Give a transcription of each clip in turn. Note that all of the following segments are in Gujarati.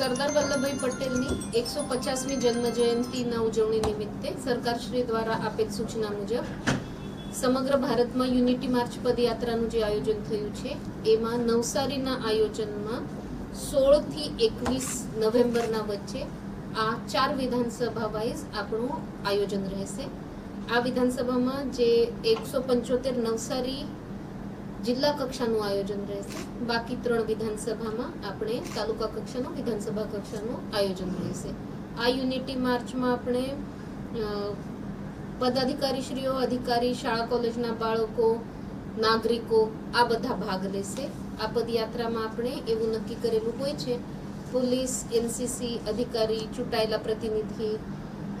સરદાર વલ્લભભાઈ પટેલની એકસો પચાસમી જન્મ જયંતિના ઉજવણી નિમિત્તે સરકારશ્રી દ્વારા આપેલ સૂચના મુજબ સમગ્ર ભારતમાં યુનિટી માર્ચ પદયાત્રાનું જે આયોજન થયું છે, એમાં નવસારીના આયોજનમાં સોળથી એકવીસ નવેમ્બરના વચ્ચે આ ચાર વિધાનસભા વાઇઝ આપણું આયોજન રહેશે. આ વિધાનસભામાં જે એકસો પંચોતેર નવસારી જિલ્લા કક્ષાનું આયોજન રહેશે. બાકી ત્રણ વિધાનસભામાં આપણે તાલુકા કક્ષાનું, વિધાનસભા કક્ષાનું આયોજન રહેશે. આ યુનિટી માર્ચમાં આપણે પદાધિકારીશ્રીઓ, અધિકારી, શાળા કોલેજના બાળકો, નાગરિકો, આ બધા ભાગ લેશે. આ પદયાત્રામાં આપણે એવું નક્કી કરેલું હોય છે, પોલીસ, એનસીસી, અધિકારી, ચૂંટાયેલા પ્રતિનિધિ,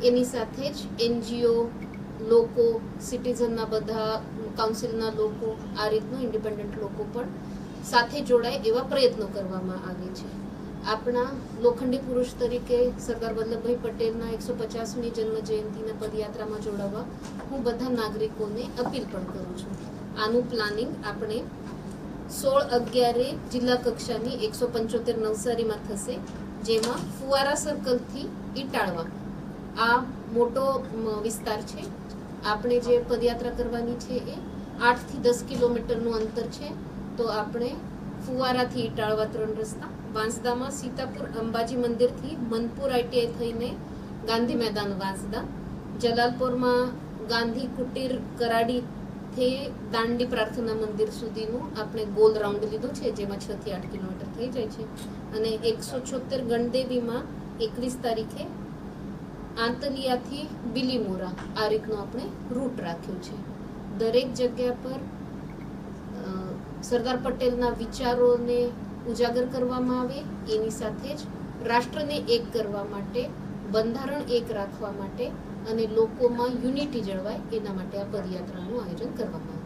એની સાથે જ એનજીઓ લોકો સિટીઝનના બધા કાઉન્સિલના લોકો, આ રીતનું ઇન્ડિપેન્ડન્ટ લોકો પણ સાથે જોડાય એવા પ્રયત્નો કરવામાં આવે છે. આપણા લોખંડી પુરુષ તરીકે સરદાર વલ્લભભાઈ પટેલના એકસો પચાસમી જન્મ જયંતિના પદયાત્રામાં જોડાવા હું બધા નાગરિકોને અપીલ પણ કરું છું. આનું પ્લાનિંગ આપણે સોળ અગિયારે જિલ્લા કક્ષાની એકસો પંચોતેર નવસારીમાં થશે, જેમાં ફુવારા સર્કલથી ઇટાળવા આ મોટો વિસ્તાર છે. આપણે જે પદયાત્રા કરવાની છે એ આઠથી દસ કિલોમીટરનું અંતર છે. તો આપણે ફુવારાથી ઇટાળવા ત્રણ રસ્તા, વાંસદામાં સીતાપુર, અંબાજી મંદિરથી મનપુર આઈટીઆઈ થઈને ગાંધી મેદાન વાંસદા, જલાલપુરમાં ગાંધી કુટીર કરાડીથી દાંડી પ્રાર્થના મંદિર સુધીનું આપણે ગોલ રાઉન્ડ લીધું છે, જેમાં છ થી આઠ કિલોમીટર થઈ જાય છે. અને એકસો છોતેર ગણદેવીમાં એકવીસ તારીખે આંતલિયાથી બિલીમોરા. આ રીતનો આપણે રૂટ રાખ્યો છે. દરેક જગ્યા પર સરદાર પટેલના વિચારોને ઉજાગર કરવામાં આવે, એની સાથે જ રાષ્ટ્રને એક કરવા માટે, બંધારણ એક રાખવા માટે અને લોકોમાં યુનિટી જળવાય, એના માટે આ પદયાત્રાનું આયોજન કરવામાં આવે.